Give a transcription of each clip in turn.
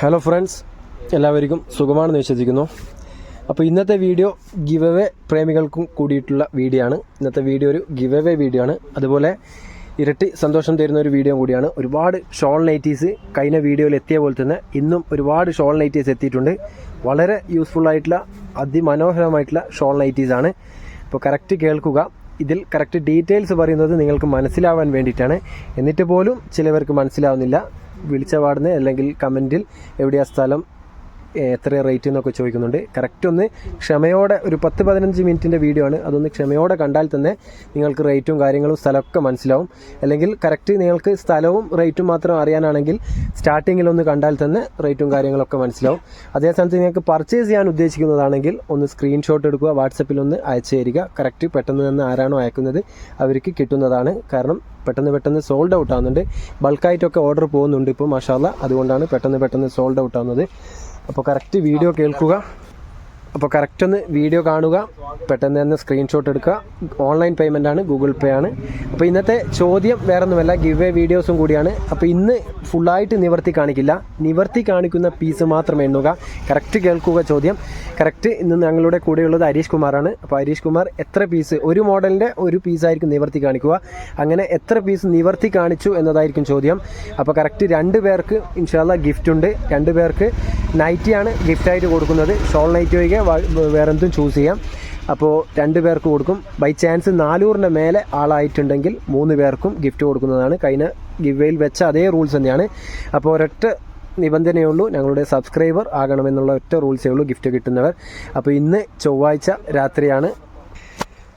Hello friends എല്ലാവർക്കും സുഖമാണെന്ന് വിശ്വസിക്കുന്നു. അപ്പോൾ ഇന്നത്തെ വീഡിയോ ഗിവ് അവേ പ്രേമികൾക്കും കൂടിയിട്ടുള്ള വീഡിയോ ആണ്. ഇന്നത്തെ വീഡിയോ ഒരു ഗിവ് അവേ വീഡിയോ ആണ്. അതുപോലെ ഇരട്ടി സന്തോഷം തരുന്ന ഒരു വീഡിയോ കൂടിയാണ്. ഒരുപാട് ഷോൾ നൈറ്റീസ് കഴിഞ്ഞ വീഡിയോയിൽ എത്തിയ പോലെ തന്നെ ഇന്നും ഒരുപാട് ഷോൾ നൈറ്റീസ് എത്തിയിട്ടുണ്ട്. വളരെ യൂസ്ഫുൾ ആയിട്ടുള്ള അതിമനോഹരമായിട്ടുള്ള ഷോൾ നൈറ്റീസ് ആണ്. അപ്പോൾ കറക്റ്റ് കേൾക്കുക. ഇതിൽ കറക്റ്റ് ഡീറ്റെയിൽസ് പറയുന്നത് നിങ്ങൾക്ക് മനസ്സിലാവാൻ വേണ്ടിയിട്ടാണ്. എന്നിട്ട് പോലും ചിലവർക്ക് മനസ്സിലാവുന്നില്ല. വിളിച്ച പാടുന്നത് അല്ലെങ്കിൽ കമന്റിൽ എവിടെയാ സ്ഥലം? എത്ര റേറ്റ് എന്നൊക്കെ ചോദിക്കുന്നുണ്ട്. കറക്റ്റ് ഒന്ന് ക്ഷമയോടെ ഒരു പത്ത് പതിനഞ്ച് മിനിറ്റിന്റെ വീഡിയോ ആണ്. അതൊന്ന് ക്ഷമയോടെ കണ്ടാൽ തന്നെ നിങ്ങൾക്ക് റേറ്റും കാര്യങ്ങളും സ്ഥലമൊക്കെ മനസ്സിലാവും. അല്ലെങ്കിൽ കറക്റ്റ് നിങ്ങൾക്ക് സ്ഥലവും റേറ്റും മാത്രം അറിയാനാണെങ്കിൽ സ്റ്റാർട്ടിങ്ങിൽ ഒന്ന് കണ്ടാൽ തന്നെ റേറ്റും കാര്യങ്ങളൊക്കെ മനസ്സിലാവും. അതേ സമയത്ത് നിങ്ങൾക്ക് പർച്ചേസ് ചെയ്യാൻ ഉദ്ദേശിക്കുന്നതാണെങ്കിൽ ഒന്ന് സ്ക്രീൻഷോട്ട് എടുക്കുക വാട്സപ്പിൽ ഒന്ന് അയച്ചു തരിക. കറക്റ്റ് പെട്ടെന്ന് തന്നെ ആരാണോ അയക്കുന്നത് അവർക്ക് കിട്ടുന്നതാണ്. കാരണം പെട്ടെന്ന് പെട്ടെന്ന് സോൾഡ് ഔട്ട് ആവുന്നുണ്ട്. ബൾക്കായിട്ടൊക്കെ ഓർഡർ പോകുന്നുണ്ട് ഇപ്പോൾ മഷാല അതുകൊണ്ടാണ് പെട്ടെന്ന് പെട്ടെന്ന് സോൾഡ് ഔട്ട് ആവുന്നത്. അപ്പോൾ കറക്റ്റ് വീഡിയോ കേൾക്കുക. അപ്പോൾ കറക്റ്റ് ഒന്ന് വീഡിയോ കാണുക പെട്ടെന്ന് തന്നെ സ്ക്രീൻഷോട്ട് എടുക്കുക. ഓൺലൈൻ പേയ്മെന്റ് ആണ് ഗൂഗിൾ പേ ആണ്. അപ്പോൾ ഇന്നത്തെ ചോദ്യം വേറെ ഒന്നുമല്ല ഗിവ് എ വീഡിയോസും കൂടിയാണ്. അപ്പോൾ ഇന്ന് ഫുള്ളായിട്ട് നിവർത്തി കാണിക്കില്ല. നിവർത്തി കാണിക്കുന്ന പീസ് മാത്രം എണ്ണുക. കറക്റ്റ് കേൾക്കുക ചോദ്യം. കറക്റ്റ് ഇന്ന് ഞങ്ങളുടെ കൂടെയുള്ളത് ഹരീഷ് കുമാറാണ്. അപ്പോൾ ഹരീഷ് കുമാർ എത്ര പീസ് ഒരു മോഡലിന്റെ ഒരു പീസായിരിക്കും നിവർത്തി കാണിക്കുക. അങ്ങനെ എത്ര പീസ് നിവർത്തി കാണിച്ചു എന്നതായിരിക്കും ചോദ്യം. അപ്പോൾ കറക്റ്റ് രണ്ട് പേർക്ക് ഇൻഷാല്ല ഗിഫ്റ്റ് ഉണ്ട്. രണ്ട് പേർക്ക് നൈറ്റിയാണ് ഗിഫ്റ്റായിട്ട് കൊടുക്കുന്നത്. ഷോൾ നൈറ്റ് ഒഴികെ വേറെ എന്തും ചൂസ് ചെയ്യാം. അപ്പോൾ രണ്ട് പേർക്ക് കൊടുക്കും. ബൈ ചാൻസ് നാനൂറിന്റെ മേലെ ആളായിട്ടുണ്ടെങ്കിൽ മൂന്ന് പേർക്കും ഗിഫ്റ്റ് കൊടുക്കുന്നതാണ്. കഴിഞ്ഞ ഗിവേയിൽ വെച്ച അതേ റൂൾസ് തന്നെയാണ്. അപ്പോൾ ഒരൊറ്റ നിബന്ധനയേ ഉള്ളൂ. ഞങ്ങളുടെ സബ്സ്ക്രൈബർ ആകണമെന്നുള്ള ഒറ്റ റൂൾസേ ഉള്ളൂ ഗിഫ്റ്റ് കിട്ടുന്നവർ. അപ്പോൾ ഇന്ന് ചൊവ്വാഴ്ച രാത്രിയാണ്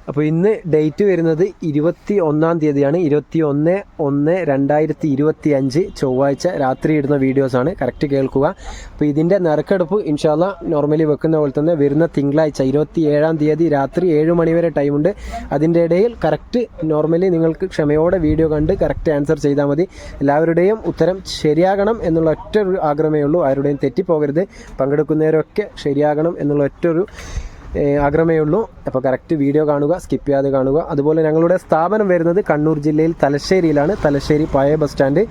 അപ്പോൾ ഇന്ന് ഡേറ്റ് വരുന്നത് ഇരുപത്തി ഒന്നാം തീയതിയാണ്. ഇരുപത്തി ഒന്ന് ഒന്ന് രണ്ടായിരത്തി ഇരുപത്തി അഞ്ച് ചൊവ്വാഴ്ച രാത്രി ഇടുന്ന വീഡിയോസാണ് കറക്റ്റ് കേൾക്കുക. അപ്പോൾ ഇതിന്റെ നറുക്കെടുപ്പ് ഇൻഷാല്ല നോർമലി വെക്കുന്ന പോലെ തന്നെ വരുന്ന തിങ്കളാഴ്ച ഇരുപത്തി ഏഴാം തീയതി രാത്രി ഏഴ് മണിവരെ ടൈമുണ്ട് അതിന്റെ ഇടയിൽ കറക്റ്റ് നോർമലി നിങ്ങൾക്ക് ക്ഷമയോടെ വീഡിയോ കണ്ട് കറക്റ്റ് ആൻസർ ചെയ്താൽ മതി. എല്ലാവരുടെയും ഉത്തരം ശരിയാകണം എന്നുള്ള ഒറ്റ ഒരു ആഗ്രഹമേ ഉള്ളൂ. ആരുടെയും തെറ്റിപ്പോകരുത്. പങ്കെടുക്കുന്നവരൊക്കെ ശരിയാകണം എന്നുള്ള ഒറ്റ ഒരു ആഗ്രഹമേ ഉള്ളൂ. അപ്പോൾ കറക്റ്റ് വീഡിയോ കാണുക സ്കിപ്പ് ചെയ്യാതെ കാണുക. അതുപോലെ ഞങ്ങളുടെ സ്ഥാപനം വരുന്നത് കണ്ണൂർ ജില്ലയിൽ തലശ്ശേരിയിലാണ്. തലശ്ശേരി പഴയ ബസ് സ്റ്റാൻഡ്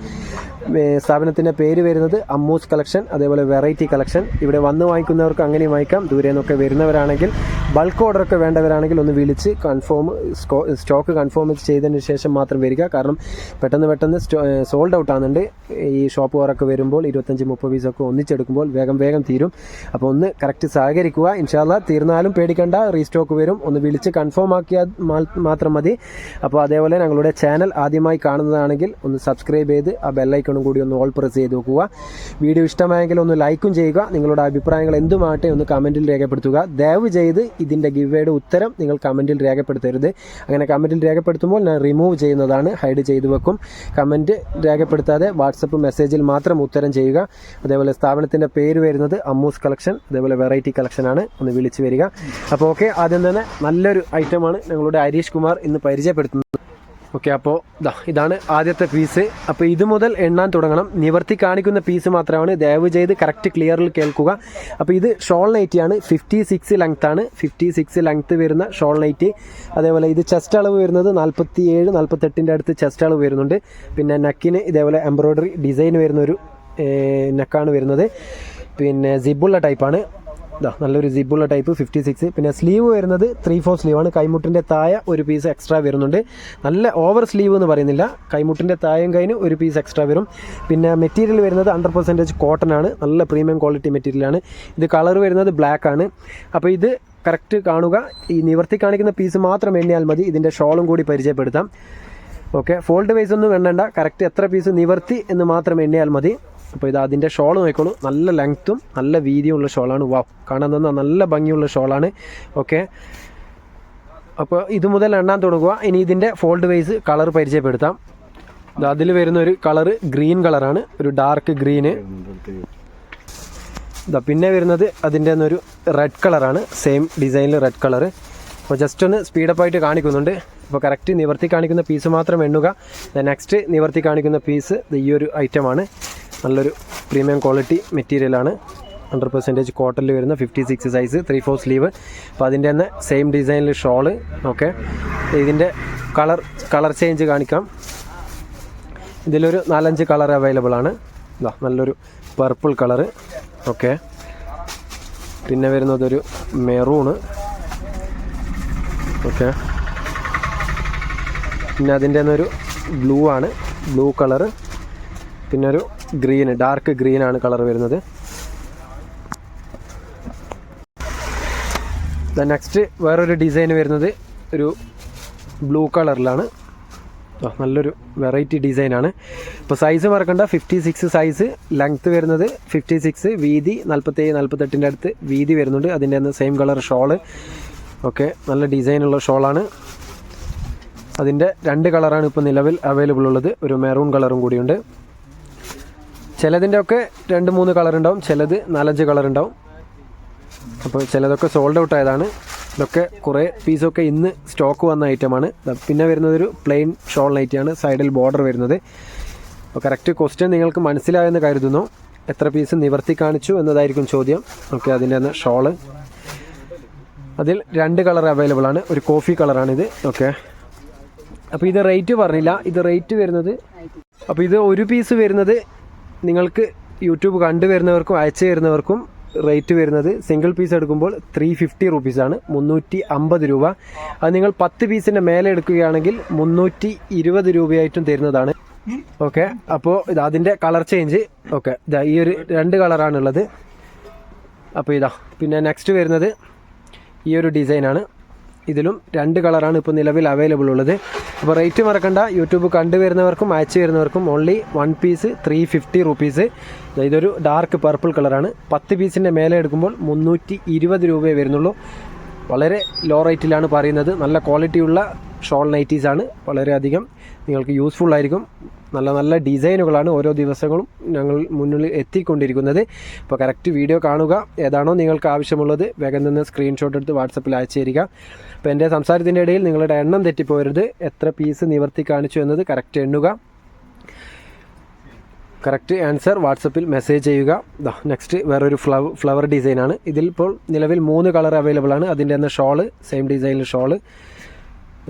സ്ഥാപനത്തിന്റെ പേര് വരുന്നത് അമ്മൂസ് കളക്ഷൻ അതേപോലെ വെറൈറ്റി കളക്ഷൻ. ഇവിടെ വന്ന് വാങ്ങിക്കുന്നവർക്ക് അങ്ങനെയും വാങ്ങിക്കാം. ദൂരെ നിന്നൊക്കെ വരുന്നവരാണെങ്കിൽ ബൾക്ക് ഓർഡറൊക്കെ വേണ്ടവരാണെങ്കിൽ ഒന്ന് വിളിച്ച് കൺഫേം സ്റ്റോക്ക് കൺഫേം ചെയ്തതിന് ശേഷം മാത്രം വരിക. കാരണം പെട്ടെന്ന് പെട്ടെന്ന് സോൾഡ് ഔട്ട് ആകുന്നുണ്ട് ഈ ഷോപ്പ് ഓറൊക്കെ വരുമ്പോൾ ഇരുപത്തഞ്ച് മുപ്പത് പീസൊക്കെ ഒന്നിച്ചെടുക്കുമ്പോൾ വേഗം വേഗം തീരും. അപ്പോൾ ഒന്ന് കറക്റ്റ് സഹകരിക്കുക. ഇൻഷാല്ല തീർന്നാലും പേടിക്കേണ്ട. റീസ്റ്റോക്ക് വരും. ഒന്ന് വിളിച്ച് കൺഫേം ആക്കിയാൽ മാത്രം മതി. അപ്പോൾ അതേപോലെ ഞങ്ങളുടെ ചാനൽ ആദ്യമായി കാണുന്നതാണെങ്കിൽ ഒന്ന് സബ്സ്ക്രൈബ് ചെയ്ത് ആ ബെല്ലൈക്കണും കൂടി ഒന്ന് ഓൾ പ്രസ് ചെയ്ത് നോക്കുക. വീഡിയോ ഇഷ്ടമായെങ്കിൽ ഒന്ന് ലൈക്കും ചെയ്യുക. നിങ്ങളുടെ അഭിപ്രായങ്ങൾ എന്തുമാട്ടെ ഒന്ന് കമന്റിൽ രേഖപ്പെടുത്തുക. ദയവ് ചെയ്ത് ഇതിന്റെ ഗിവേയുടെ ഉത്തരം നിങ്ങൾ കമന്റിൽ രേഖപ്പെടുത്തരുത്. അങ്ങനെ കമന്റിൽ രേഖപ്പെടുത്തുമ്പോൾ ഞാൻ റിമൂവ് ചെയ്യുന്നതാണ്. ഹൈഡ് ചെയ്ത് വെക്കും. കമന്റ് രേഖപ്പെടുത്താതെ വാട്സപ്പ് മെസ്സേജിൽ മാത്രം ഉത്തരം ചെയ്യുക. അതേപോലെ സ്ഥാപനത്തിന്റെ പേര് വരുന്നത് അമ്മൂസ് കളക്ഷൻ. അതേപോലെ വെറൈറ്റി കളക്ഷനാണ് ഒന്ന് വിളിച്ചു വരിക. അപ്പോൾ ഓക്കെ ആദ്യം തന്നെ നല്ലൊരു ഐറ്റമാണ് ഞങ്ങളുടെ ഹരീഷ് കുമാർ ഇന്ന് പരിചയപ്പെടുത്തുന്നത്. ഓക്കെ അപ്പോൾ ദാ ഇതാണ് ആദ്യത്തെ പീസ് അപ്പോൾ ഇത് മുതൽ എണ്ണാൻ തുടങ്ങണം. നിവർത്തി കാണിക്കുന്ന പീസ് മാത്രമാണ്. ദയവ് ചെയ്ത് കറക്റ്റ് ക്ലിയറിൽ കേൾക്കുക. അപ്പോൾ ഇത് ഷോൾ നൈറ്റിയാണ് ഫിഫ്റ്റി സിക്സ് ലെങ്ത് ആണ്. ഫിഫ്റ്റി സിക്സ് ലെങ്ത് വരുന്ന ഷോൾ നൈറ്റി അതേപോലെ ഇത് ചെസ്റ്റ് അളവ് വരുന്നത് നാൽപ്പത്തി ഏഴ് നാൽപ്പത്തെട്ടിന്റെ അടുത്ത് ചെസ്റ്റ് അളവ് വരുന്നുണ്ട്. പിന്നെ നെക്കിന് ഇതേപോലെ എംബ്രോയ്ഡറി ഡിസൈൻ വരുന്ന ഒരു നെക്കാണ് വരുന്നത്. പിന്നെ സിബുള്ള ടൈപ്പാണ് ഇതാ നല്ലൊരു സിബുള്ള ടൈപ്പ് ഫിഫ്റ്റി സിക്സ് പിന്നെ സ്ലീവ് വരുന്നത് ത്രീ ഫോർ സ്ലീവാണ് കൈമുട്ടിന്റെ താഴെ ഒരു പീസ് എക്സ്ട്രാ വരുന്നുണ്ട്. നല്ല ഓവർ സ്ലീവ് എന്ന് പറയുന്നില്ല. കൈമുട്ടിന്റെ താഴെയും കൈന് ഒരു പീസ് എക്സ്ട്രാ വരും. പിന്നെ മെറ്റീരിയൽ വരുന്നത് ഹൺഡ്രഡ് പെർസെന്റേജ് കോട്ടൺ ആണ്. നല്ല പ്രീമിയം ക്വാളിറ്റി മെറ്റീരിയലാണ് ഇത് കളർ വരുന്നത് ബ്ലാക്ക് ആണ്. അപ്പോൾ ഇത് കറക്റ്റ് കാണുക. ഈ നിവർത്തി കാണിക്കുന്ന പീസ് മാത്രം എണ്ണിയാൽ മതി. ഇതിന്റെ ഷോളും കൂടി പരിചയപ്പെടുത്താം. ഓക്കെ ഫോൾഡ് വൈസ് ഒന്നും എണ്ണണ്ട. കറക്റ്റ് എത്ര പീസ് നിവർത്തി എന്ന് മാത്രം എണ്ണിയാൽ മതി. അപ്പോൾ ഇത് അതിന്റെ ഷോൾ നോക്കിക്കോളൂ. നല്ല ലെങ്ത്തും നല്ല വീതിയുള്ള ഷോളാണ് വാ കാണാൻ തന്നാൽ നല്ല ഭംഗിയുള്ള ഷോളാണ് ഓക്കെ. അപ്പോൾ ഇത് മുതൽ എണ്ണാൻ തുടങ്ങുക. ഇനി ഇതിന്റെ ഫോൾഡ് വൈസ് കളർ പരിചയപ്പെടുത്താം. അതിൽ വരുന്ന ഒരു കളർ ഗ്രീൻ കളറാണ് ഒരു ഡാർക്ക് ഗ്രീന് ഇതാ പിന്നെ വരുന്നത് അതിന്റെ ഒരു റെഡ് കളറാണ് സെയിം ഡിസൈനിൽ റെഡ് കളർ അപ്പോൾ ജസ്റ്റ് ഒന്ന് സ്പീഡപ്പ് ആയിട്ട് കാണിക്കുന്നുണ്ട്. അപ്പോൾ കറക്റ്റ് നിവർത്തി കാണിക്കുന്ന പീസ് മാത്രം എണ്ണുക. നെക്സ്റ്റ് നിവർത്തി കാണിക്കുന്ന പീസ് ഈ ഒരു ഐറ്റമാണ് നല്ലൊരു പ്രീമിയം ക്വാളിറ്റി മെറ്റീരിയലാണ് ഹൺഡ്രഡ് പെർസെന്റേജ് കോട്ടണിൽ വരുന്ന fifty six size three four sleeve അപ്പോൾ അതിന്റെ തന്നെ സെയിം ഡിസൈനിൽ ഷോൾ ഓക്കെ ഇതിന്റെ കളർ കളർ ചേഞ്ച് കാണിക്കാം. ഇതിലൊരു നാലഞ്ച് കളർ അവൈലബിൾ ആണ്. ഇതാ നല്ലൊരു പർപ്പിൾ കളർ ഓക്കെ പിന്നെ വരുന്നതൊരു മെറൂണ് ഓക്കെ പിന്നെ അതിന്റെ തന്നെ ഒരു ബ്ലൂ ആണ് ബ്ലൂ കളറ് പിന്നെ ഒരു ഗ്രീൻ ഡാർക്ക് ഗ്രീൻ ആണ് കളർ വരുന്നത്. നെക്സ്റ്റ് വേറൊരു ഡിസൈൻ വരുന്നത് ഒരു ബ്ലൂ കളറിലാണ്. നല്ലൊരു വെറൈറ്റി ഡിസൈനാണ് ഇപ്പോൾ സൈസ് മറക്കണ്ട ഫിഫ്റ്റി സിക്സ് സൈസ് ലെങ്ത്ത് വരുന്നത്. ഫിഫ്റ്റി സിക്സ് വീതി നാൽപ്പത്തേഴ് നാൽപ്പത്തെട്ടിന്റെ അടുത്ത് വീതി വരുന്നുണ്ട്. അതിന്റെ തന്നെ സെയിം കളർ ഷോൾ ഓക്കെ നല്ല ഡിസൈനുള്ള ഷോളാണ് അതിന്റെ രണ്ട് കളറാണ് ഇപ്പോൾ നിലവിൽ അവൈലബിൾ ഉള്ളത്. ഒരു മെറൂൺ കളറും കൂടിയുണ്ട്. ചിലതിന്റെ ഒക്കെ രണ്ട് മൂന്ന് കളർ ഉണ്ടാവും ചിലത് നാലഞ്ച് കളർ ഉണ്ടാവും അപ്പോൾ ചിലതൊക്കെ സോൾഡ് ഔട്ട് ആയതാണ്. ഇതൊക്കെ കുറേ പീസൊക്കെ ഇന്ന് സ്റ്റോക്ക് വന്ന ഐറ്റമാണ് പിന്നെ വരുന്നതൊരു പ്ലെയിൻ ഷോൾ നൈറ്റിയാണ് സൈഡിൽ ബോർഡർ വരുന്നത്. അപ്പോൾ കറക്റ്റ് ക്വസ്റ്റ്യൻ നിങ്ങൾക്ക് മനസ്സിലായെന്ന് കരുതുന്നു. എത്ര പീസ് നിവർത്തി കാണിച്ചു എന്നതായിരിക്കും ചോദ്യം. ഓക്കെ അതിന്റെ തന്നെ ഷോൾ അതിൽ രണ്ട് കളർ അവൈലബിൾ ആണ്. ഒരു കോഫി കളറാണിത് ഓക്കെ. അപ്പോൾ ഇത് റേറ്റ് പറഞ്ഞില്ല. ഇത് റേറ്റ് വരുന്നത് അപ്പോൾ ഇത് ഒരു പീസ് വരുന്നത് നിങ്ങൾക്ക് യൂട്യൂബ് കണ്ടുവരുന്നവർക്കും അയച്ചു തരുന്നവർക്കും റേറ്റ് വരുന്നത് സിംഗിൾ പീസ് എടുക്കുമ്പോൾ ത്രീ ഫിഫ്റ്റി റുപ്പീസാണ് മുന്നൂറ്റി അമ്പത് രൂപ. അത് നിങ്ങൾ പത്ത് പീസിന്റെ മേലെ എടുക്കുകയാണെങ്കിൽ മുന്നൂറ്റി ഇരുപത് രൂപയായിട്ടും തരുന്നതാണ്. ഓക്കെ. അപ്പോൾ ഇത് അതിന്റെ കളർ ചേഞ്ച് ഓക്കെ. ഇതാ ഈ ഒരു രണ്ട് കളറാണുള്ളത് അപ്പോൾ ഇതാ. പിന്നെ നെക്സ്റ്റ് വരുന്നത് ഈ ഒരു ഡിസൈനാണ് ഇതിലും രണ്ട് കളറാണ് ഇപ്പോൾ നിലവിൽ അവൈലബിൾ ഉള്ളത്. അപ്പോൾ റേറ്റ് മറക്കണ്ട. യൂട്യൂബ് കണ്ടുവരുന്നവർക്കും അയച്ചു വരുന്നവർക്കും only one piece three fifty rupees ഇതൊരു ഡാർക്ക് പർപ്പിൾ കളറാണ് പത്ത് പീസിന്റെ മേലെ എടുക്കുമ്പോൾ മുന്നൂറ്റി ഇരുപത് രൂപയെ വരുന്നുള്ളൂ. വളരെ ലോ റേറ്റിലാണ് പറയുന്നത്. നല്ല ക്വാളിറ്റിയുള്ള ഷോൾ നൈറ്റീസാണ് വളരെയധികം നിങ്ങൾക്ക് യൂസ്ഫുൾ ആയിരിക്കും. നല്ല നല്ല ഡിസൈനുകളാണ് ഓരോ ദിവസങ്ങളും ഞങ്ങൾ മുന്നിൽ എത്തിക്കൊണ്ടിരിക്കുന്നത്. അപ്പോൾ കറക്റ്റ് വീഡിയോ കാണുക ഏതാണോ നിങ്ങൾക്ക് ആവശ്യമുള്ളത് വേഗം നിന്ന് സ്ക്രീൻഷോട്ട് എടുത്ത് വാട്സപ്പിൽ അയച്ചു തരിക അപ്പോൾ എന്റെ സംസാരത്തിന്റെ ഇടയിൽ നിങ്ങളുടെ എണ്ണം തെറ്റിപ്പോരുത്. എത്ര പീസ് നിവർത്തി കാണിച്ചു എന്നത് കറക്റ്റ് എണ്ണുക. കറക്റ്റ് ആൻസർ വാട്സപ്പിൽ മെസ്സേജ് ചെയ്യുക. നെക്സ്റ്റ് വേറൊരു ഫ്ലവർ ഫ്ലവർ ഡിസൈനാണ് ഇതിൽ ഇപ്പോൾ നിലവിൽ മൂന്ന് കളർ അവൈലബിൾ ആണ്. അതിന്റെ തന്നെ ഷോൾ സെയിം ഡിസൈനിൽ ഷോൾ.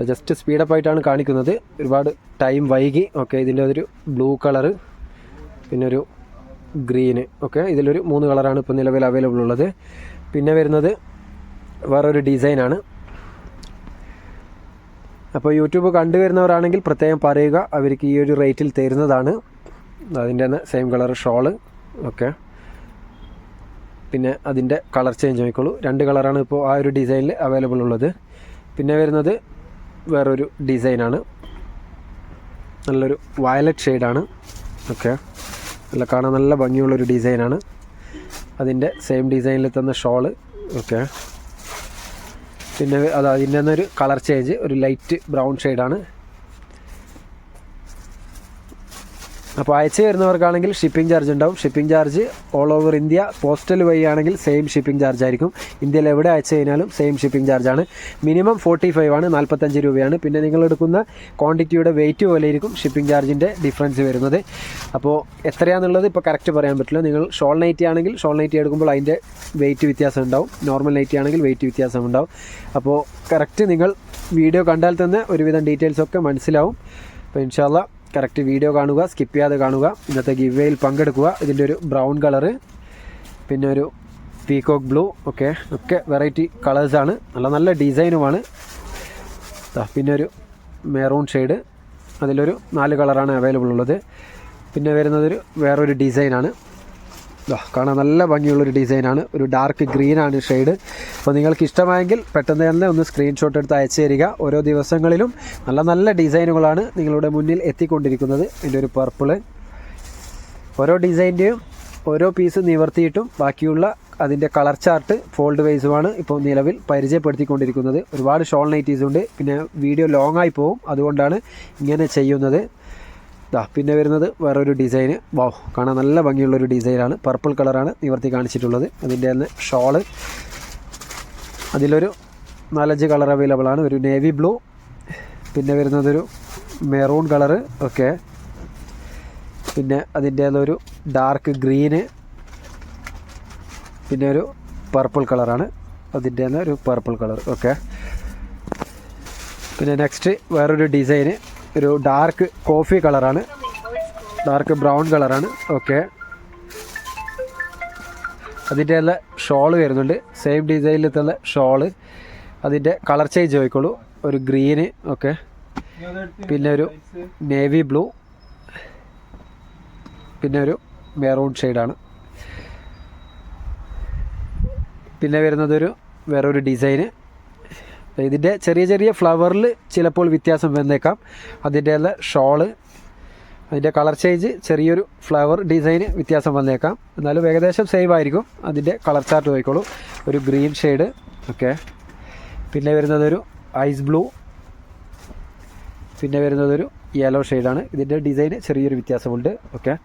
ജസ്റ്റ് സ്പീഡപ്പ് ആയിട്ടാണ് കാണിക്കുന്നത്. ഒരുപാട് ടൈം വൈകി. ഓക്കെ ഇതിന്റെ ഒരു ബ്ലൂ കളറ് പിന്നെ ഒരു ഗ്രീന് ഓക്കെ ഇതിലൊരു മൂന്ന് കളറാണ് ഇപ്പോൾ നിലവിൽ അവൈലബിൾ ഉള്ളത്. പിന്നെ വരുന്നത് വേറൊരു ഡിസൈനാണ് അപ്പോൾ യൂട്യൂബ് കണ്ടുവരുന്നവരാണെങ്കിൽ പ്രത്യേകം പറയുക അവർക്ക് ഈ ഒരു റേറ്റിൽ തരുന്നതാണ്. അതിന്റെ തന്നെ സെയിം കളർ ഷോൾ ഓക്കെ പിന്നെ അതിന്റെ കളർ ചേഞ്ച് ആയിക്കോളൂ. രണ്ട് കളറാണ് ഇപ്പോൾ ആ ഒരു ഡിസൈനിൽ അവൈലബിൾ ഉള്ളത്. പിന്നെ വരുന്നത് വേറൊരു ഡിസൈനാണ്. നല്ലൊരു വയലറ്റ് ഷെയ്ഡാണ്. ഓക്കെ. നല്ല കാണാൻ നല്ല ഭംഗിയുള്ളൊരു ഡിസൈനാണ്. അതിന്റെ സെയിം ഡിസൈനിൽ തന്ന ഷോൾ. ഓക്കെ. പിന്നെ അത് അതിന്റെ തന്നെ ഒരു കളർ ചേഞ്ച് ഒരു ലൈറ്റ് ബ്രൗൺ ഷെയ്ഡാണ്. അപ്പോൾ അയച്ചു വരുന്നവർക്കാണെങ്കിൽ ഷിപ്പിംഗ് ചാർജ് ഉണ്ടാവും. Shipping charge all over India postal വഴി ആണെങ്കിൽ സെയിം ഷിപ്പിംഗ് ചാർജ് ആയിരിക്കും. ഇന്ത്യയിൽ എവിടെ അയച്ചു കഴിഞ്ഞാലും സെയിം ഷിപ്പിംഗ് ചാർജാണ് മിനിമം ഫോർട്ടി ഫൈവ് ആണ് നാൽപ്പത്തഞ്ച് രൂപയാണ്. പിന്നെ നിങ്ങൾ എടുക്കുന്ന ക്വാണ്ടിറ്റിയുടെ വെയിറ്റ് പോലെ ആയിരിക്കും ഷിപ്പിംഗ് ചാർജിന്റെ ഡിഫറൻസ് വരുന്നത്. അപ്പോൾ എത്രയാണെന്നുള്ളത് ഇപ്പോൾ കറക്റ്റ് പറയാൻ പറ്റില്ല. നിങ്ങൾ ഷോൾ നൈറ്റി ആണെങ്കിൽ ഷോൾ നൈറ്റി എടുക്കുമ്പോൾ അതിന്റെ വെയിറ്റ് വ്യത്യാസം ഉണ്ടാവും. നോർമൽ നൈറ്റി ആണെങ്കിൽ വെയിറ്റ് വ്യത്യാസം ഉണ്ടാവും. അപ്പോൾ കറക്റ്റ് നിങ്ങൾ വീഡിയോ കണ്ടാൽ തന്നെ ഒരുവിധം ഡീറ്റെയിൽസ് ഒക്കെ മനസ്സിലാവും. അപ്പോൾ ഇൻഷാല്ല കറക്റ്റ് വീഡിയോ കാണുക സ്കിപ്പ് ചെയ്യാതെ കാണുക ഇന്നത്തെ ഗിവേയിൽ പങ്കെടുക്കുക. ഇതിന്റെ ഒരു ബ്രൗൺ കളറ് പിന്നെ ഒരു പീകോക്ക് ബ്ലൂ ഒക്കെ ഒക്കെ വെറൈറ്റി കളേഴ്സാണ് നല്ല നല്ല ഡിസൈനുമാണ് പിന്നെ ഒരു മെറൂൺ ഷെയ്ഡ് അതിലൊരു നാല് കളറാണ് അവൈലബിൾ ഉള്ളത്. പിന്നെ വരുന്നതൊരു വേറൊരു ഡിസൈനാണ് കാണാൻ നല്ല ഭംഗിയുള്ളൊരു ഡിസൈനാണ്. ഒരു ഡാർക്ക് ഗ്രീനാണ് ഷെയ്ഡ്. അപ്പോൾ നിങ്ങൾക്ക് ഇഷ്ടമായെങ്കിൽ പെട്ടെന്ന് തന്നെ ഒന്ന് സ്ക്രീൻഷോട്ട് എടുത്ത് അയച്ചു തരിക. ഓരോ ദിവസങ്ങളിലും നല്ല നല്ല ഡിസൈനുകളാണ് നിങ്ങളുടെ മുന്നിൽ എത്തിക്കൊണ്ടിരിക്കുന്നത്. ഇതിന്റെ ഒരു പർപ്പിൾ ഓരോ ഡിസൈന്റെയും ഓരോ പീസ് നിവർത്തിയിട്ടും ബാക്കിയുള്ള അതിന്റെ കളർ ചാർട്ട് ഫോൾഡ് വൈസുമാണ് ഇപ്പോൾ നിലവിൽ പരിചയപ്പെടുത്തിക്കൊണ്ടിരിക്കുന്നത്. ഒരുപാട് ഷോൾ നൈറ്റീസ് ഉണ്ട്. പിന്നെ വീഡിയോ ലോങ് ആയി പോകും അതുകൊണ്ടാണ് ഇങ്ങനെ ചെയ്യുന്നത്. ദാ പിന്നെ വരുന്നത് വേറൊരു ഡിസൈന്. വാവ് കാണാൻ നല്ല ഭംഗിയുള്ളൊരു ഡിസൈനാണ്. പർപ്പിൾ കളറാണ് നിവർത്തി കാണിച്ചിട്ടുള്ളത്. അതിന്റെ തന്നെ ഷോൾ അതിലൊരു നാലഞ്ച് കളർ അവൈലബിൾ ആണ്. ഒരു നേവി ബ്ലൂ പിന്നെ വരുന്നതൊരു മെറൂൺ കളറ് ഓക്കെ പിന്നെ അതിന്റെ ഒരു ഡാർക്ക് ഗ്രീന് പിന്നെ ഒരു പർപ്പിൾ കളറാണ് അതിന്റെ ഒരു പർപ്പിൾ കളർ ഓക്കെ പിന്നെ നെക്സ്റ്റ് വേറൊരു ഡിസൈന്. ഒരു ഡാർക്ക് കോഫി കളറാണ് ഡാർക്ക് ബ്രൗൺ കളറാണ് ഓക്കെ അതിന്റെ നല്ല ഷോൾ വരുന്നുണ്ട്. സെയിം ഡിസൈനിൽ തന്നെ ഷോൾ അതിന്റെ കളർ ചേഞ്ച് നോക്കിക്കോളൂ ഒരു ഗ്രീന് ഓക്കെ പിന്നെ ഒരു നേവി ബ്ലൂ പിന്നെ ഒരു മെറൂൺ ഷെയ്ഡാണ് പിന്നെ വരുന്നതൊരു വേറൊരു ഡിസൈന് ഇതിന്റെ ചെറിയ ചെറിയ ഫ്ലവറിൽ ചിലപ്പോൾ വ്യത്യാസം വന്നേക്കാം. അതിന്റെ ഷോൾ അതിന്റെ കളർ ചേഞ്ച് ചെറിയൊരു ഫ്ലവർ ഡിസൈന് വ്യത്യാസം വന്നേക്കാം. എന്നാലും ഏകദേശം സെയിം ആയിരിക്കും. അതിന്റെ കളർ ചാർട്ട് നോക്കിക്കോളൂ. ഒരു ഗ്രീൻ ഷെയ്ഡ് ഓക്കെ പിന്നെ വരുന്നതൊരു ഐസ് ബ്ലൂ പിന്നെ വരുന്നതൊരു യെല്ലോ ഷെയ്ഡാണ് ഇതിന്റെ ഡിസൈന് ചെറിയൊരു വ്യത്യാസമുണ്ട് ഓക്കെ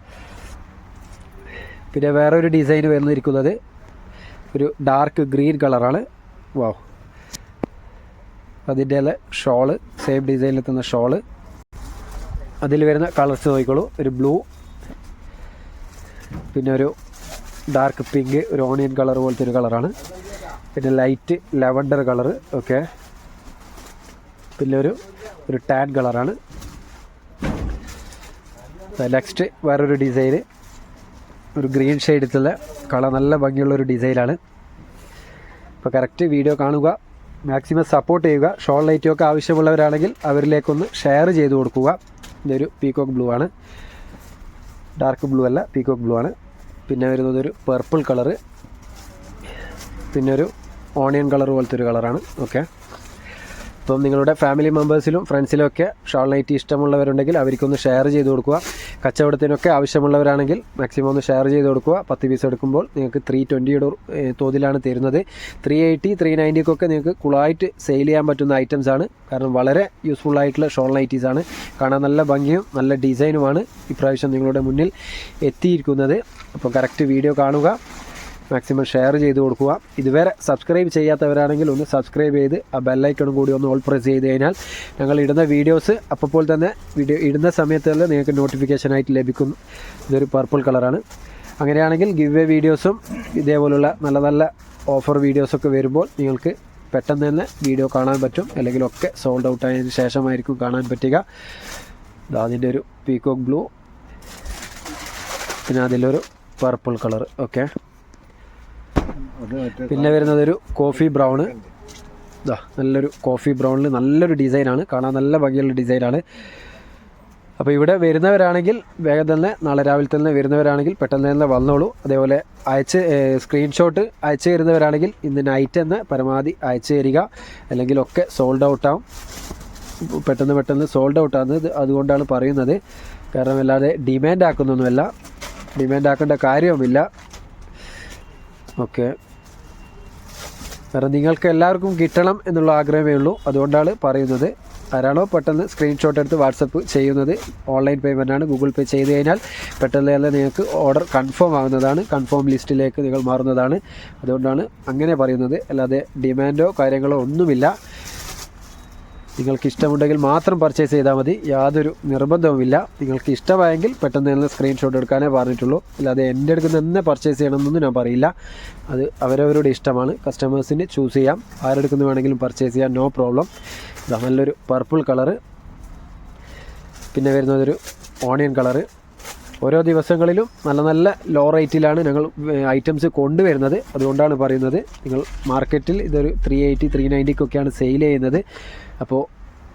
പിന്നെ വേറെ ഒരു ഡിസൈൻ വരുന്നിരിക്കുന്നത് ഒരു ഡാർക്ക് ഗ്രീൻ കളറാണ് വാവ് അതിന്റെ ഷോൾ സെയിം ഡിസൈനിൽ എത്തുന്ന ഷോൾ. അതിൽ വരുന്ന കളേഴ്സ് നോക്കിക്കോളൂ. ഒരു ബ്ലൂ പിന്നെ ഒരു ഡാർക്ക് പിങ്ക് ഒരു ഓണിയൻ കളർ പോലത്തെ ഒരു കളറാണ് പിന്നെ ലൈറ്റ് ലെവൻഡർ കളർ ഓക്കെ പിന്നെ ഒരു ഒരു ടാൻ കളറാണ് നെക്സ്റ്റ് വേറൊരു ഡിസൈൻ ഒരു ഗ്രീൻ ഷെയ്ഡിലുള്ള കളർ നല്ല ഭംഗിയുള്ള ഒരു ഡിസൈനാണ് അപ്പോൾ കറക്റ്റ് വീഡിയോ കാണുക. മാക്സിമം സപ്പോർട്ട് ചെയ്യുക. ഷോൾ ലൈറ്റും ഒക്കെ ആവശ്യമുള്ളവരാണെങ്കിൽ അവരിലേക്കൊന്ന് ഷെയർ ചെയ്ത് കൊടുക്കുക. ഇതൊരു പീകോക്ക് ബ്ലൂ ആണ്. ഡാർക്ക് ബ്ലൂ അല്ല പീകോക്ക് ബ്ലൂ ആണ്. പിന്നെ വരുന്നത് ഒരു പർപ്പിൾ കളറ് പിന്നെ ഒരു ഓണിയൻ കളർ പോലത്തെ ഒരു കളറാണ് ഓക്കെ അപ്പം നിങ്ങളുടെ ഫാമിലി മെമ്പേഴ്സിലും ഫ്രണ്ട്സിലും ഒക്കെ ഷോൾ നൈറ്റി ഇഷ്ടമുള്ളവരുണ്ടെങ്കിൽ അവർക്കൊന്ന് ഷെയർ ചെയ്ത് കൊടുക്കുക. കച്ചവടത്തിനൊക്കെ ആവശ്യമുള്ളവരാണെങ്കിൽ മാക്സിമം ഒന്ന് ഷെയർ ചെയ്ത് കൊടുക്കുക. പത്ത് പീസ് എടുക്കുമ്പോൾ നിങ്ങൾക്ക് ത്രീ ട്വന്റിയുടെ തോതിലാണ് തരുന്നത്. ത്രീ എയ്റ്റി ത്രീ നയന്റിക്കൊക്കെ നിങ്ങൾക്ക് കുളമായിട്ട് സെയിൽ ചെയ്യാൻ പറ്റുന്ന ഐറ്റംസ് ആണ്. കാരണം വളരെ യൂസ്ഫുൾ ആയിട്ടുള്ള ഷോൾ നൈറ്റീസ് ആണ്. കാണാൻ നല്ല ഭംഗിയും നല്ല ഡിസൈനുമാണ് ഇപ്രാവശ്യം നിങ്ങളുടെ മുന്നിൽ എത്തിയിരിക്കുന്നത്. അപ്പോൾ കറക്റ്റ് വീഡിയോ കാണുക. മാക്സിമം ഷെയർ ചെയ്ത് കൊടുക്കുക. ഇതുവരെ സബ്സ്ക്രൈബ് ചെയ്യാത്തവരാണെങ്കിൽ ഒന്ന് സബ്സ്ക്രൈബ് ചെയ്ത് ആ ബെല്ലൈക്കണും കൂടി ഒന്ന് ഓൾ പ്രസ് ചെയ്ത് കഴിഞ്ഞാൽ ഞങ്ങൾ ഇടുന്ന വീഡിയോസ് അപ്പോൾ തന്നെ വീഡിയോ ഇടുന്ന സമയത്ത് തന്നെ നിങ്ങൾക്ക് നോട്ടിഫിക്കേഷനായിട്ട് ലഭിക്കും. ഇതൊരു പർപ്പിൾ കളറാണ് അങ്ങനെയാണെങ്കിൽ ഗിവ് എ വീഡിയോസും ഇതേപോലുള്ള നല്ല നല്ല ഓഫർ വീഡിയോസൊക്കെ വരുമ്പോൾ നിങ്ങൾക്ക് പെട്ടെന്ന് തന്നെ വീഡിയോ കാണാൻ പറ്റും. അല്ലെങ്കിൽ ഒക്കെ സോൾഡ് ഔട്ട് ആയതിനു ശേഷമായിരിക്കും കാണാൻ പറ്റുക. അതിന്റെ ഒരു പീക്കോക്ക് ബ്ലൂ പിന്നെ അതിലൊരു പർപ്പിൾ കളർ ഓക്കെ പിന്നെ വരുന്നത് ഒരു കോഫി ബ്രൗണ്. ഇതാ നല്ലൊരു കോഫി ബ്രൗണിൽ നല്ലൊരു ഡിസൈനാണ്. കാണാൻ നല്ല ഭംഗിയുള്ള ഡിസൈനാണ്. അപ്പോൾ ഇവിടെ വരുന്നവരാണെങ്കിൽ വേഗം തന്നെ നാളെ രാവിലെ തന്നെ വരുന്നവരാണെങ്കിൽ പെട്ടെന്ന് തന്നെ വന്നോളൂ. അതേപോലെ അയച്ച് സ്ക്രീൻഷോട്ട് അയച്ചു തരുന്നവരാണെങ്കിൽ ഇന്ന് നൈറ്റ് തന്നെ പരമാവധി അയച്ചു തരിക. അല്ലെങ്കിൽ ഒക്കെ സോൾഡ് ഔട്ട് ആവും. പെട്ടെന്ന് പെട്ടെന്ന് സോൾഡ് ഔട്ട് ആകുന്നത് അതുകൊണ്ടാണ് പറയുന്നത്. കാരണം അല്ലാതെ ഡിമാൻഡ് ആക്കുന്നൊന്നുമല്ല. ഡിമാൻഡ് ആക്കേണ്ട കാര്യവുമില്ല. ഓക്കെ. കാരണം നിങ്ങൾക്ക് എല്ലാവർക്കും കിട്ടണം എന്നുള്ള ആഗ്രഹമേ ഉള്ളൂ. അതുകൊണ്ടാണ് പറയുന്നത്. ആരാണോ പെട്ടെന്ന് സ്ക്രീൻഷോട്ട് എടുത്ത് വാട്സപ്പ് ചെയ്യുന്നത്. ഓൺലൈൻ പേയ്മെന്റ് ആണ്. ഗൂഗിൾ പേ ചെയ്ത് കഴിഞ്ഞാൽ പെട്ടെന്ന് തന്നെ നിങ്ങൾക്ക് ഓർഡർ കൺഫേം ആകുന്നതാണ് കൺഫേം ലിസ്റ്റിലേക്ക് നിങ്ങൾ മാറുന്നതാണ്. അതുകൊണ്ടാണ് അങ്ങനെ പറയുന്നത്. അല്ലാതെ ഡിമാൻഡോ കാര്യങ്ങളോ ഒന്നുമില്ല. നിങ്ങൾക്ക് ഇഷ്ടമുണ്ടെങ്കിൽ മാത്രം പർച്ചേസ് ചെയ്താൽ മതി. യാതൊരു നിർബന്ധവുമില്ല. നിങ്ങൾക്ക് ഇഷ്ടമായെങ്കിൽ പെട്ടെന്ന് തന്നെ സ്ക്രീൻഷോട്ട് എടുക്കാനേ പറഞ്ഞിട്ടുള്ളൂ. അല്ലാതെ എന്റെ അടുത്ത് തന്നെ പർച്ചേസ് ചെയ്യണമെന്നൊന്നും ഞാൻ പറയില്ല. അത് അവരവരുടെ ഇഷ്ടമാണ്. കസ്റ്റമേഴ്സിന് ചൂസ് ചെയ്യാം. ആരെടുക്കുന്ന വേണമെങ്കിലും പർച്ചേസ് ചെയ്യാം. നോ പ്രോബ്ലം നല്ലൊരു പർപ്പിൾ കളറ് പിന്നെ വരുന്നതൊരു ഓണിയൻ കളറ് ഓരോ ദിവസങ്ങളിലും നല്ല നല്ല ലോ റേറ്റിലാണ് ഞങ്ങൾ ഐറ്റംസ് കൊണ്ടുവരുന്നത്. അതുകൊണ്ടാണ് പറയുന്നത്. നിങ്ങൾ മാർക്കറ്റിൽ ഇതൊരു ത്രീ എയ്റ്റി ത്രീ നയന്റിക്കൊക്കെയാണ് സെയിൽ ചെയ്യുന്നത്. അപ്പോൾ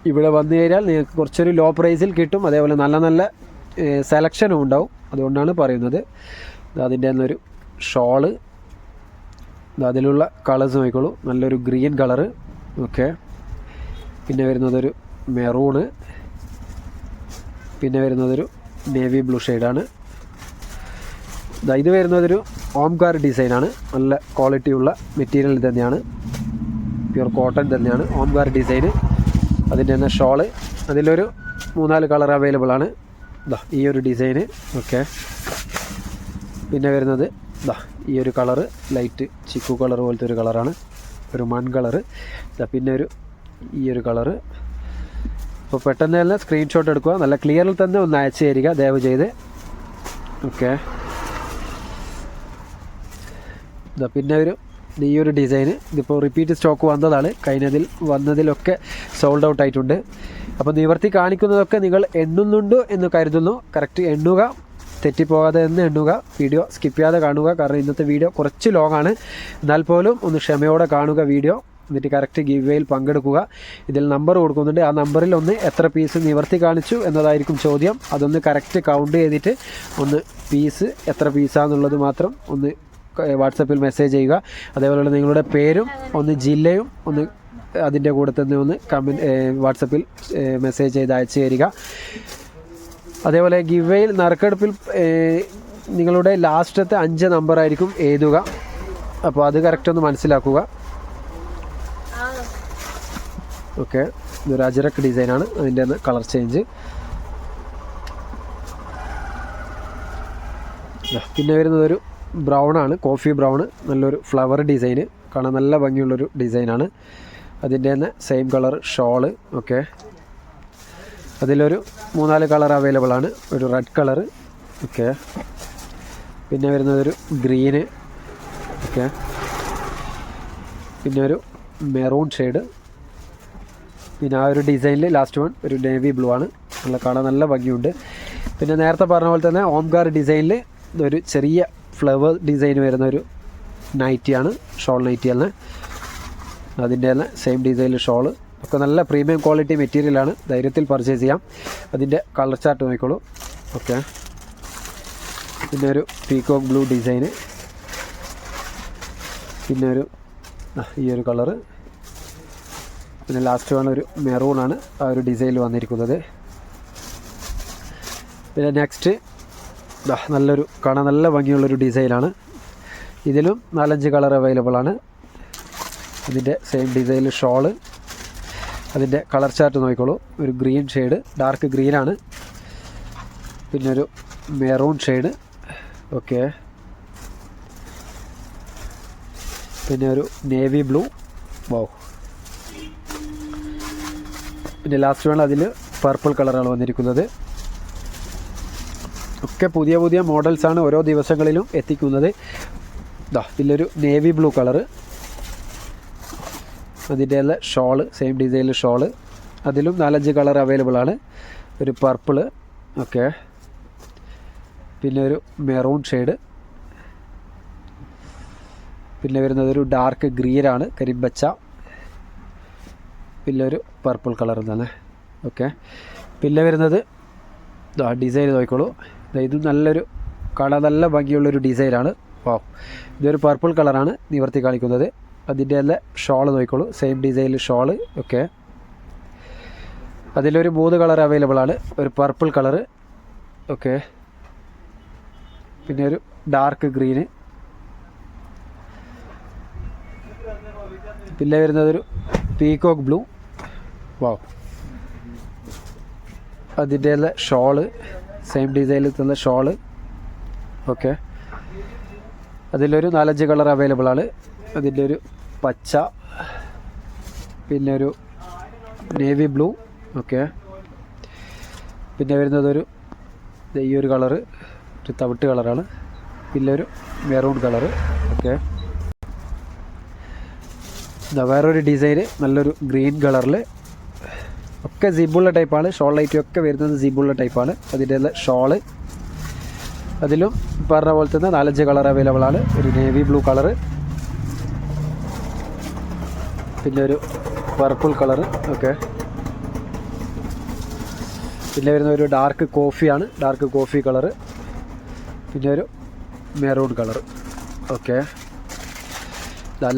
ഇവിടെ വന്നു കഴിഞ്ഞാൽ നിങ്ങൾക്ക് കുറച്ചൊരു ലോ പ്രൈസിൽ കിട്ടും. അതേപോലെ നല്ല നല്ല സെലക്ഷനും ഉണ്ടാവും. അതുകൊണ്ടാണ് പറയുന്നത്. അതിന്റെ ഒരു ഷോൾ അതിലുള്ള കളേഴ്സ് നോക്കിക്കോളൂ. നല്ലൊരു ഗ്രീൻ കളറ് ഓക്കെ. പിന്നെ വരുന്നതൊരു മെറൂണ് പിന്നെ വരുന്നതൊരു നേവി ബ്ലൂ ഷെയ്ഡാണ് ഇത് വരുന്നതൊരു ഓംകാർ ഡിസൈനാണ് നല്ല ക്വാളിറ്റിയുള്ള മെറ്റീരിയൽ തന്നെയാണ്. പ്യുർ കോട്ടൺ തന്നെയാണ് ഓംകാർ ഡിസൈന് അതിന്റെ തന്നെ ഷോൾ. അതിലൊരു മൂന്നാൽ കളർ അവൈലബിൾ ആണ്. ഇതാ ഈ ഒരു ഡിസൈന് ഓക്കെ പിന്നെ വരുന്നത് ഇതാ ഈ ഒരു കളറ് ലൈറ്റ് ചിക്കു കളർ പോലത്തെ ഒരു കളറാണ് ഒരു മൺ കളറ് ഇതാ പിന്നെ ഒരു ഈ ഒരു കളറ് അപ്പോൾ പെട്ടെന്ന് തന്നെ സ്ക്രീൻഷോട്ട് എടുക്കുക. നല്ല ക്ലിയറിൽ തന്നെ ഒന്ന് അയച്ചു തരിക ദയവ് ചെയ്ത്. ഓക്കെ ഇതാ പിന്നെ ഒരു ഈ ഒരു ഡിസൈന് ഇതിപ്പോൾ റിപ്പീറ്റ് സ്റ്റോക്ക് വന്നതാണ്. കഴിഞ്ഞതിൽ വന്നതിലൊക്കെ സോൾഡ് ഔട്ട് ആയിട്ടുണ്ട്. അപ്പോൾ നിവർത്തി കാണിക്കുന്നതൊക്കെ നിങ്ങൾ എണ്ണുന്നുണ്ട് എന്ന് കരുതുന്നു. കറക്റ്റ് എണ്ണുക. തെറ്റിപ്പോകാതെ എന്ന് എണ്ണുക. വീഡിയോ സ്കിപ്പ് ചെയ്യാതെ കാണുക. കാരണം ഇന്നത്തെ വീഡിയോ കുറച്ച് ലോങ് ആണ്. എന്നാൽ പോലും ഒന്ന് ക്ഷമയോടെ കാണുക വീഡിയോ എന്നിട്ട് കറക്റ്റ് ഗിവ് വേയിൽ പങ്കെടുക്കുക. ഇതിൽ നമ്പർ കൊടുക്കുന്നുണ്ട്. ആ നമ്പറിൽ ഒന്ന് എത്ര പീസ് നിവർത്തി കാണിച്ചു എന്നതായിരിക്കും ചോദ്യം. അതൊന്ന് കറക്റ്റ് കൗണ്ട് ചെയ്തിട്ട് ഒന്ന് പീസ് എത്ര പീസാന്നുള്ളത് മാത്രം ഒന്ന് വാട്സപ്പിൽ മെസ്സേജ് ചെയ്യുക. അതേപോലെ നിങ്ങളുടെ പേരും ഒന്ന് ജില്ലയും ഒന്ന് അതിന്റെ കൂടെ തന്നെ ഒന്ന് കമന്റ് വാട്സപ്പിൽ മെസ്സേജ് ചെയ്ത് അയച്ചു തരിക. അതേപോലെ ഗിവയിൽ നറുക്കെടുപ്പിൽ നിങ്ങളുടെ ലാസ്റ്റത്തെ അഞ്ച് നമ്പറായിരിക്കും എഴുതുക. അപ്പോൾ അത് കറക്റ്റ് ഒന്ന് മനസ്സിലാക്കുക. ഓക്കെ. ഇതൊരു അജരക്ക് ഡിസൈനാണ് അതിന്റെ കളർ ചേഞ്ച് പിന്നെ വരുന്നത് ഒരു ബ്രൗൺ ആണ്. കോഫി ബ്രൗൺ നല്ലൊരു ഫ്ലവർ ഡിസൈന് കാണാൻ നല്ല ഭംഗിയുള്ളൊരു ഡിസൈനാണ് അതിന്റെ തന്നെ സെയിം കളർ ഷോൾ ഓക്കെ അതിലൊരു മൂന്നാൽ കളർ അവൈലബിൾ ആണ്. ഒരു റെഡ് കളർ ഓക്കെ പിന്നെ വരുന്നത് ഒരു ഗ്രീന് ഓക്കെ പിന്നെ ഒരു മെറൂൺ ഷെയ്ഡ് പിന്നെ ആ ഒരു ഡിസൈനിൽ ലാസ്റ്റ് വൺ ഒരു നേവി ബ്ലൂ ആണ്. നല്ല കാണാൻ നല്ല ഭംഗിയുണ്ട്. പിന്നെ നേരത്തെ പറഞ്ഞ പോലെ തന്നെ ഓംകാർ ഡിസൈനിൽ ഒരു ചെറിയ ഫ്ലവർ ഡിസൈൻ വരുന്ന ഒരു നൈറ്റിയാണ് ഷോൾ നൈറ്റി തന്നെ അതിന്റെ തന്നെ സെയിം ഡിസൈനിൽ ഷോൾ. ഒക്കെ നല്ല പ്രീമിയം ക്വാളിറ്റി മെറ്റീരിയലാണ് ധൈര്യത്തിൽ പർച്ചേസ് ചെയ്യാം. അതിന്റെ കളർ ചാർട്ട് നോക്കിക്കോളൂ. ഓക്കെ. പിന്നെ ഒരു പീകോക്ക് ബ്ലൂ ഡിസൈൻ പിന്നെ ഒരു ഈ ഒരു കളറ് പിന്നെ ലാസ്റ്റ് വൺ ഒരു മെറൂൺ ആണ്. ആ ഒരു ഡിസൈനിൽ വന്നിരിക്കുന്നത്. പിന്നെ നെക്സ്റ്റ് നല്ലൊരു കാണാൻ നല്ല ഭംഗിയുള്ളൊരു ഡിസൈനാണ്. ഇതിലും നാലഞ്ച് കളർ അവൈലബിൾ ആണ്. ഇതിന്റെ സെയിം ഡിസൈനിൽ ഷോൾ അതിന്റെ കളർ ചാർട്ട് നോക്കിക്കോളൂ. ഒരു ഗ്രീൻ ഷെയ്ഡ് ഡാർക്ക് ഗ്രീനാണ് പിന്നെ ഒരു മെറൂൺ ഷെയ്ഡ് ഓക്കെ പിന്നെ ഒരു നേവി ബ്ലൂ വൗ പിന്നെ ലാസ്റ്റ് വേണം അതിൽ പർപ്പിൾ കളറാണ് വന്നിരിക്കുന്നത്. ഒക്കെ പുതിയ പുതിയ മോഡൽസാണ് ഓരോ ദിവസങ്ങളിലും എത്തിക്കുന്നത്. ഇതാ ഇതിലൊരു നേവി ബ്ലൂ കളറ് അതിന്റെ ഉള്ള ഷോൾ സെയിം ഡിസൈനിൽ ഷോൾ അതിലും നാലഞ്ച് കളർ അവൈലബിൾ ആണ്. ഒരു പർപ്പിൾ ഓക്കെ പിന്നെ ഒരു മെറൂൺ ഷെയ്ഡ് പിന്നെ വരുന്നത് ഒരു ഡാർക്ക് ഗ്രീനാണ് കരിമ്പച്ച. പിന്നെ ഒരു പർപ്പിൾ കളർ തന്നെ ഓക്കെ പിന്നെ വരുന്നത് ഡിസൈൻ നോക്കിക്കോളൂ. ഇത് നല്ലൊരു കളർ നല്ല ഭംഗിയുള്ളൊരു ഡിസൈനാണ്. വാ. ഇതൊരു പർപ്പിൾ കളറാണ് നിവർത്തി കാണിക്കുന്നത്. അതിന്റെ നല്ല ഷോൾ നോക്കിക്കോളൂ. സെയിം ഡിസൈനിൽ ഷോൾ ഓക്കെ അതിലൊരു മൂന്ന് കളർ അവൈലബിൾ ആണ്. ഒരു പർപ്പിൾ കളറ് ഓക്കെ പിന്നെ ഒരു ഡാർക്ക് ഗ്രീന് പിന്നെ വരുന്നതൊരു പീകോക്ക് ബ്ലൂ വാവ് അതിന്റെ ഷോൾ സെയിം ഡിസൈനിൽ തന്ന ഷോൾ. ഓക്കെ. അതിലൊരു നാലഞ്ച് കളർ അവൈലബിൾ ആണ്. അതിന്റെ ഒരു പച്ച പിന്നെ ഒരു നേവി ബ്ലൂ. ഓക്കെ. പിന്നെ വരുന്നത് ഒരു ദേ ഈ ഒരു കളറ് ഒരു തവിട്ട് കളറാണ്. പിന്നെ ഒരു മെറൂൺ കളറ്. ഓക്കെ. വേറൊരു ഡിസൈന് നല്ലൊരു ഗ്രീൻ കളറിൽ ഒക്കെ സിബുള്ള ടൈപ്പാണ് ഷോൾ ലൈറ്റും ഒക്കെ വരുന്നത് സിബുള്ള ടൈപ്പാണ് അതിന്റെ ഷോൾ അതിലും പറഞ്ഞ പോലെ തന്നെ നാലഞ്ച് കളർ അവൈലബിൾ ആണ്. ഒരു നേവി ബ്ലൂ കളറ് പിന്നെ ഒരു പർപ്പിൾ കളർ ഓക്കെ പിന്നെ വരുന്ന ഒരു ഡാർക്ക് കോഫിയാണ് ഡാർക്ക് കോഫി കളറ് പിന്നെ ഒരു maroon colour okay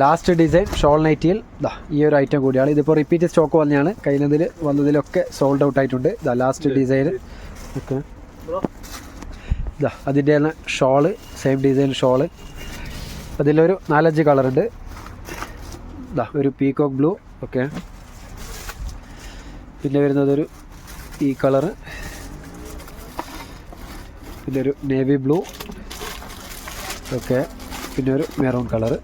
last design shawl നൈറ്റിയിൽ ദാ ഈ ഒരു ഐറ്റം കൂടിയാണ്. ഇതിപ്പോൾ റിപ്പീറ്റ് സ്റ്റോക്ക് വന്നതാണ് കഴിഞ്ഞതിൽ വന്നതിലൊക്കെ സോൾഡ് ഔട്ട് ആയിട്ടുണ്ട്. ദാ ലാസ്റ്റ് ഡിസൈൻ ഓക്കെ. ഇതാ അതിന്റെ തന്നെ ഷോൾ സെയിം ഡിസൈൻ ഷോൾ അതിലൊരു നാലഞ്ച് കളറുണ്ട് ഇതാ ഒരു പീകോക്ക് ബ്ലൂ ഓക്കെ. പിന്നെ വരുന്നത് ഒരു ഈ കളറ് പിന്നെ ഒരു നേവി ബ്ലൂ ഓക്കെ. പിന്നെ ഒരു മെറൂൺ കളറ്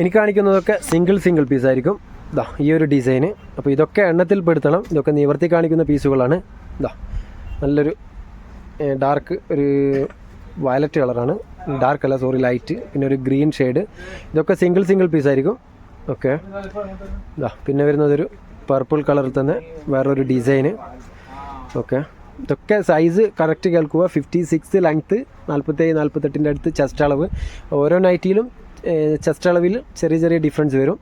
എനിക്ക് കാണിക്കുന്നതൊക്കെ സിംഗിൾ സിംഗിൾ പീസ് ആയിരിക്കും. ഇതാ ഈ ഒരു ഡിസൈൻ അപ്പോൾ ഇതൊക്കെ എണ്ണത്തിൽ പെടുത്തണം. ഇതൊക്കെ നിവർത്തി കാണിക്കുന്ന പീസുകളാണ്. ഇതാ നല്ലൊരു ഡാർക്ക് ഒരു വയലറ്റ് കളറാണ് ഡാർക്ക് അല്ല സോറി ലൈറ്റ് പിന്നെ ഒരു ഗ്രീൻ ഷെയ്ഡ് ഇതൊക്കെ സിംഗിൾ സിംഗിൾ പീസ് ആയിരിക്കും. ഓക്കെ. ഇതാ പിന്നെ വരുന്നതൊരു പർപ്പിൾ കളറിൽ തന്നെ വേറൊരു ഡിസൈന് ഓക്കെ. ഇതൊക്കെ സൈസ് കറക്റ്റ് കേൾക്കുക. ഫിഫ്റ്റി സിക്സ് ലെങ്ത്ത് നാൽപ്പത്തേഴ് നാൽപ്പത്തെട്ടിന്റെ അടുത്ത് ചെസ്റ്റ് അളവ്. ഓരോ നൈറ്റിയിലും ചെസ്റ്റ് അളവിൽ ചെറിയ ചെറിയ ഡിഫറൻസ് വരും.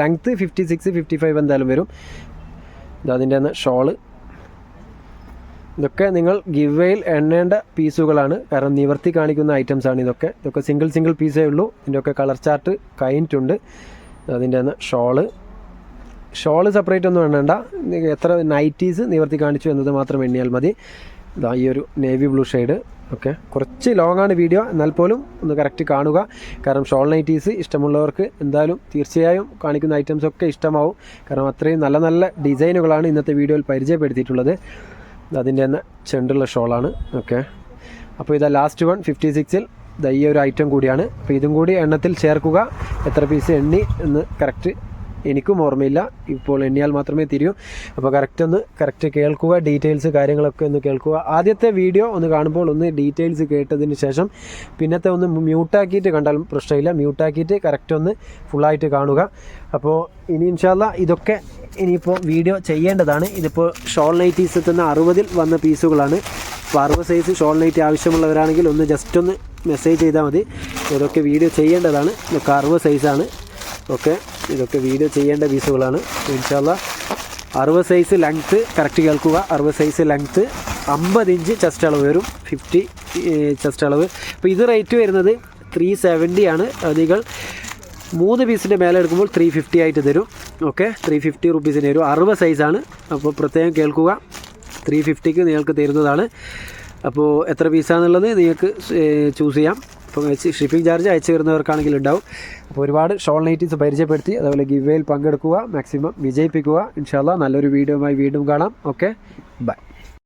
Length fifty six fifty five എന്തായാലും വരും. അതിന്റെ തന്നെ ഷോൾ ഇതൊക്കെ നിങ്ങൾ ഗിവയിൽ എണ്ണേണ്ട പീസുകളാണ്. കാരണം നിവർത്തി കാണിക്കുന്ന ഐറ്റംസ് ആണ് ഇതൊക്കെ. ഇതൊക്കെ സിംഗിൾ സിംഗിൾ പീസേ ഉള്ളൂ. ഇതിന്റെയൊക്കെ കളർ ചാർട്ട് കഴിഞ്ഞിട്ടുണ്ട് അതിന്റെ അന്ന് ഷോൾ ഷോൾ സെപ്പറേറ്റ് ഒന്നും എണ്ണേണ്ട. എത്ര നൈറ്റീസ് നിവർത്തി കാണിച്ചു എന്നത് മാത്രം എണ്ണിയാൽ മതി. ഇതാ ഈ ഒരു നേവി ബ്ലൂ ഷെയ്ഡ് ഓക്കെ. കുറച്ച് ലോങ് ആണ് വീഡിയോ. എന്നാൽ പോലും ഒന്ന് കറക്റ്റ് കാണുക. കാരണം ഷോൾ നൈറ്റീസ് ഇഷ്ടമുള്ളവർക്ക് എന്തായാലും തീർച്ചയായും കാണിക്കുന്ന ഐറ്റംസ് ഒക്കെ ഇഷ്ടമാവും. കാരണം അത്രയും നല്ല നല്ല ഡിസൈനുകളാണ് ഇന്നത്തെ വീഡിയോയിൽ പരിചയപ്പെടുത്തിയിട്ടുള്ളത്. അതിന്റെ തന്നെ ചെണ്ടുള്ള ഷോളാണ്. ഓക്കെ. അപ്പോൾ ഇതാ ലാസ്റ്റ് വൺ ഫിഫ്റ്റി സിക്സിൽ ഈ ഒരു ഐറ്റം കൂടിയാണ്. അപ്പോൾ ഇതും കൂടി എണ്ണത്തിൽ ചേർക്കുക. എത്ര പീസ് എണ്ണി എന്ന് കറക്റ്റ് എനിക്കും ഓർമ്മയില്ല. ഇപ്പോൾ എണ്ണിയാൽ മാത്രമേ തിരിയൂ അപ്പോൾ കറക്റ്റ് ഒന്ന് കറക്റ്റ് കേൾക്കുക ഡീറ്റെയിൽസ് കാര്യങ്ങളൊക്കെ ഒന്ന് കേൾക്കുക. ആദ്യത്തെ വീഡിയോ ഒന്ന് കാണുമ്പോൾ ഒന്ന് ഡീറ്റെയിൽസ് കേട്ടതിന് ശേഷം പിന്നത്തെ ഒന്ന് മ്യൂട്ടാക്കിയിട്ട് കണ്ടാലും പ്രശ്നമില്ല. മ്യൂട്ടാക്കിയിട്ട് കറക്റ്റ് ഒന്ന് ഫുള്ളായിട്ട് കാണുക. അപ്പോൾ ഇനി ഇൻഷാല്ല ഇതൊക്കെ ഇനിയിപ്പോൾ വീഡിയോ ചെയ്യേണ്ടതാണ്. ഇതിപ്പോൾ ഷോൾ നൈറ്റീസ് എത്തുന്ന അറുപതിൽ വന്ന പീസുകളാണ്. അപ്പോൾ അറുപത് സൈസ് ഷോൾ നൈറ്റ് ആവശ്യമുള്ളവരാണെങ്കിൽ ഒന്ന് ജസ്റ്റ് ഒന്ന് മെസ്സേജ് ചെയ്താൽ മതി. ഇതൊക്കെ വീഡിയോ ചെയ്യേണ്ടതാണ്. ഇതൊക്കെ അറുപത് സൈസാണ് ഓക്കെ ഇതൊക്കെ വീഡിയോ ചെയ്യേണ്ട പീസുകളാണ് ഇൻഷാല്ല അറുപത് സൈസ് ലെങ്ത്ത് കറക്റ്റ് കേൾക്കുക. അറുപത് സൈസ് ലെങ്ത്ത് അമ്പത് ഇഞ്ച് ചെസ്റ്റ് അളവ് വരും. ഫിഫ്റ്റി ചെസ്റ്റ് അളവ്. അപ്പോൾ ഇത് റേറ്റ് വരുന്നത് ത്രീ സെവന്റി ആണ്. നിങ്ങൾ മൂന്ന് പീസിന്റെ മേലെ എടുക്കുമ്പോൾ ത്രീ ഫിഫ്റ്റി ആയിട്ട് തരും. ഓക്കെ ത്രീ ഫിഫ്റ്റി റുപ്പീസിന് തരും അറുപത് സൈസാണ് അപ്പോൾ പ്രത്യേകം കേൾക്കുക. ത്രീ ഫിഫ്റ്റിക്ക് നിങ്ങൾക്ക് തരുന്നതാണ്. അപ്പോൾ എത്ര പീസാണെന്നുള്ളത് നിങ്ങൾക്ക് ചൂസ് ചെയ്യാം. അപ്പോൾ ഷിപ്പിംഗ് ചാർജ് അയച്ചു തരുന്നവർക്കാണെങ്കിൽ ഉണ്ടാവും. അപ്പോൾ ഒരുപാട് ഷോൾ നൈറ്റീസ് പരിചയപ്പെടുത്തി അതുപോലെ ഗിവേയിൽ പങ്കെടുക്കുക മാക്സിമം വിജയിപ്പിക്കുക. ഇൻഷാല്ല നല്ലൊരു വീഡിയോയുമായി വീണ്ടും കാണാം. ഓക്കെ? ബൈ.